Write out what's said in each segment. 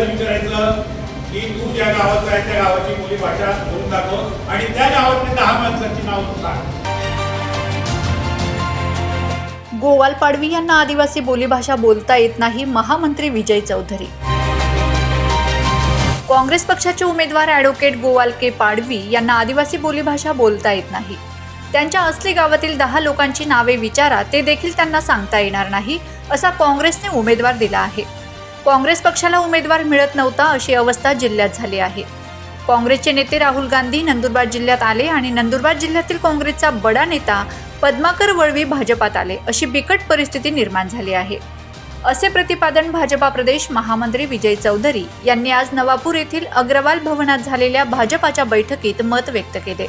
की तू ज्या गावाचा आहे त्या गावाची बोली भाषा बोलून दाखव. आणि त्या गावातली दहा माणसांची नाव तू सांग. गोवाल पाडवी यांना आदिवासी बोलीभाषा बोलता येत नाही महामंत्री विजय चौधरी. काँग्रेस पक्षाचे उमेदवार ॲडव्होकेट गोवाल के पाडवी यांना आदिवासी बोलीभाषा बोलता येत नाही. त्यांच्या असली गावातील दहा लोकांची नावे विचारा ते देखील त्यांना सांगता येणार नाही असा काँग्रेसने उमेदवार दिला आहे. काँग्रेस पक्षाला उमेदवार मिळत नव्हता अशी अवस्था जिल्ह्यात झाली आहे. काँग्रेसचे नेते राहुल गांधी नंदुरबार जिल्ह्यात आले आणि नंदुरबार जिल्ह्यातील काँग्रेसचा बडा नेता पद्माकर वळवी भाजपात आले अशी बिकट परिस्थिती निर्माण झाली आहे. असे प्रतिपादन भाजपा प्रदेश महामंत्री विजय चौधरी यांनी आज नवापूर येथील अग्रवाल भवनात झालेल्या भाजपाच्या बैठकीत मत व्यक्त केले.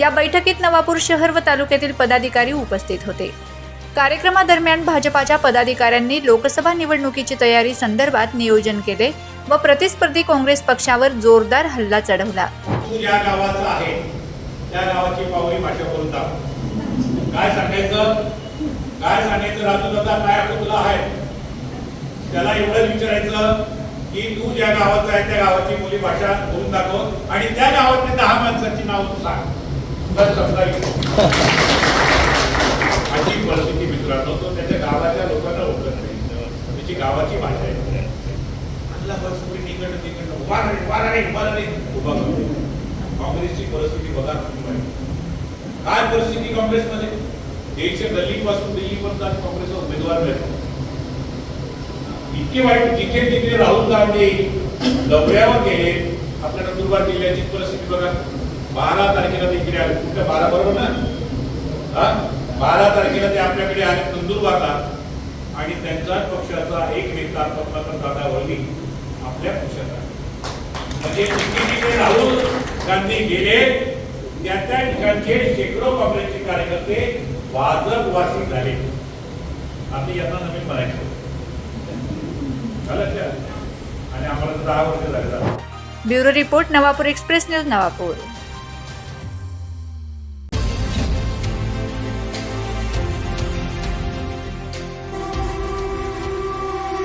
या बैठकीत नवापूर शहर व तालुक्यातील पदाधिकारी उपस्थित होते. कार्यक्रमादरम्यान भाजपाच्या पदाधिकाऱ्यांनी लोकसभा निवडणुकीची तयारी संदर्भात नियोजन केले व प्रतिस्पर्धी काँग्रेस पक्षावर जोरदार हल्ला चढवला. या गावाचा आहे त्या गावाची पावली भाषा बोलून काय सांगायचं? काय सांगायचं? राजू दादा काय हक्क तुला आहे? त्याला एवढंच विचारायचं की तू ज्या गावाचा आहे त्या गावाची मुली भाषा बोलून दाखव आणि त्या गावातली दहा माणसांची नाव तू सांग. बस समजा परिस्थिती मित्रांनो तो त्याच्या गावाच्या लोकांना ओळखत नाही. त्याची गावाची भाषा आहे. आणला उभा उभा उभा उभा काँग्रेसची परिस्थिती बघा तुम्ही माहिती. काय परिस्थिती काँग्रेसमध्ये? देशच्या गल्लीपासून दिल्लीपर्यंत आज काँग्रेसचा उमेदवार मिळतो इतके वाईट जिथे तिथे राहुल गांधी दौऱ्यावर गेले आपल्या नंदुरबार जिल्ह्याची परिस्थिती बघा. बारा तारखेला ते इकडे आले. कुठल्या बारा बरोबर ना? हा? बारा तारखेला ते आपल्याकडे आले नंदुरबारला आणि त्यांचा पक्षाचा एक नेता पद्माकर दादा वळवी आपल्या पक्षात म्हणजे जिथे राहुल गांधी गेले. त्या त्या ठिकाणचे शेकडो काँग्रेसचे कार्यकर्ते वाजकवासी झाले. आता यांना नवीन म्हणायचं. आणि आम्हाला दहा वर्ष झाले bureau report Navapur express news Navapur.